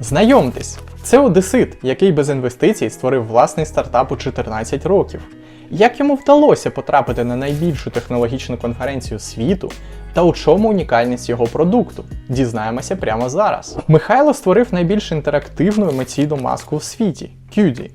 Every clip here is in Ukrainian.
Знайомтесь, це Одесит, який без інвестицій створив власний стартап у 14 років. Як йому вдалося потрапити на найбільшу технологічну конференцію світу та у чому унікальність його продукту? Дізнаємося прямо зараз. Михайло створив найбільш інтерактивну емоційну маску в світі QD.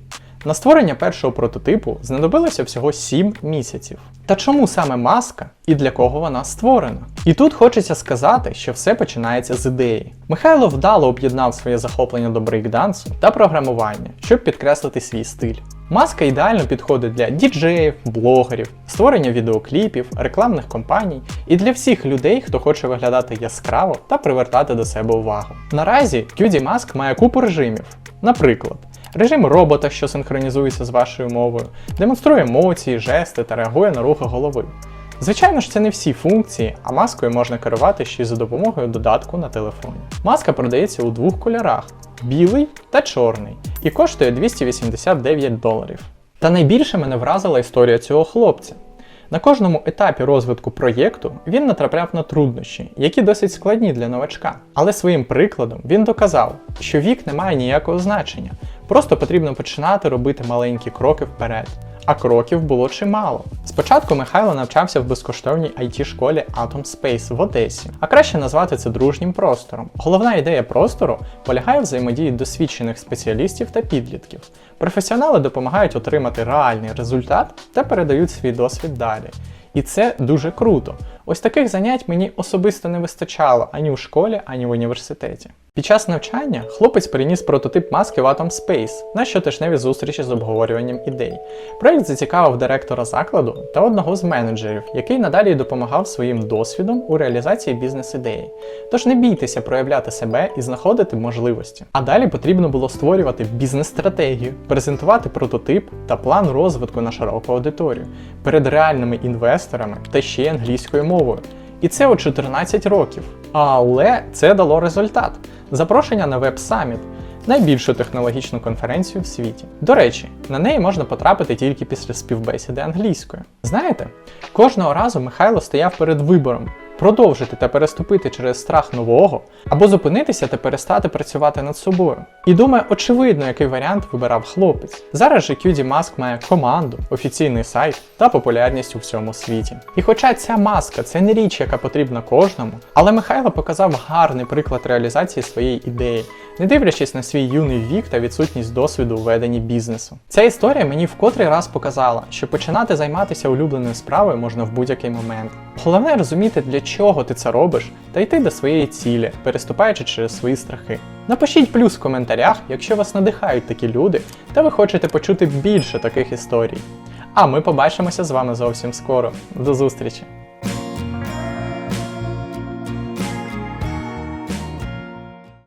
На створення першого прототипу знадобилося всього 7 місяців. Та чому саме маска і для кого вона створена? І тут хочеться сказати, що все починається з ідеї. Михайло вдало об'єднав своє захоплення до брейкдансу та програмування, щоб підкреслити свій стиль. Маска ідеально підходить для діджеїв, блогерів, створення відеокліпів, рекламних кампаній і для всіх людей, хто хоче виглядати яскраво та привертати до себе увагу. Наразі QD Mask має купу режимів. Наприклад, режим робота, що синхронізується з вашою мовою, демонструє емоції, жести та реагує на рухи голови. Звичайно ж, це не всі функції, а маскою можна керувати ще й за допомогою додатку на телефоні. Маска продається у двох кольорах білий та чорний, і коштує 289 доларів. Та найбільше мене вразила історія цього хлопця. На кожному етапі розвитку проєкту він натрапляв на труднощі, які досить складні для новачка. Але своїм прикладом він доказав, що вік не має ніякого значення, просто потрібно починати робити маленькі кроки вперед. А кроків було чимало. Спочатку Михайло навчався в безкоштовній it школі Atom Space в Одесі, а краще назвати це дружнім простором. Головна ідея простору полягає в взаємодії досвідчених спеціалістів та підлітків. Професіонали допомагають отримати реальний результат та передають свій досвід далі. І це дуже круто. Ось таких занять мені особисто не вистачало ані у школі, ані в університеті. Під час навчання хлопець приніс прототип маски в Atom Space на щотижневі зустрічі з обговорюванням ідей. Проєкт зацікавив директора закладу та одного з менеджерів, який надалі допомагав своїм досвідом у реалізації бізнес-ідеї. Тож не бійтеся проявляти себе і знаходити можливості. А далі потрібно було створювати бізнес-стратегію, презентувати прототип та план розвитку на широку аудиторію перед реальними інвесторами та ще й англійською мовою. І це у 14 років. Але це дало результат. Запрошення на Summit – найбільшу технологічну конференцію в світі. До речі, на неї можна потрапити тільки після співбесіди англійською. Знаєте, кожного разу Михайло стояв перед вибором продовжити та переступити через страх нового, або зупинитися та перестати працювати над собою. І думаю, очевидно, який варіант вибирав хлопець. Зараз же QD Маск має команду, офіційний сайт та популярність у всьому світі. І хоча ця маска це не річ, яка потрібна кожному, але Михайло показав гарний приклад реалізації своєї ідеї, не дивлячись на свій юний вік та відсутність досвіду у веденні бізнесу. Ця історія мені в котрий раз показала, що починати займатися улюбленою справою можна в будь-який момент. Головне розуміти, для чого ти це робиш, та йти до своєї цілі, переступаючи через свої страхи. Напишіть плюс в коментарях, якщо вас надихають такі люди, та ви хочете почути більше таких історій. А ми побачимося з вами зовсім скоро. До зустрічі!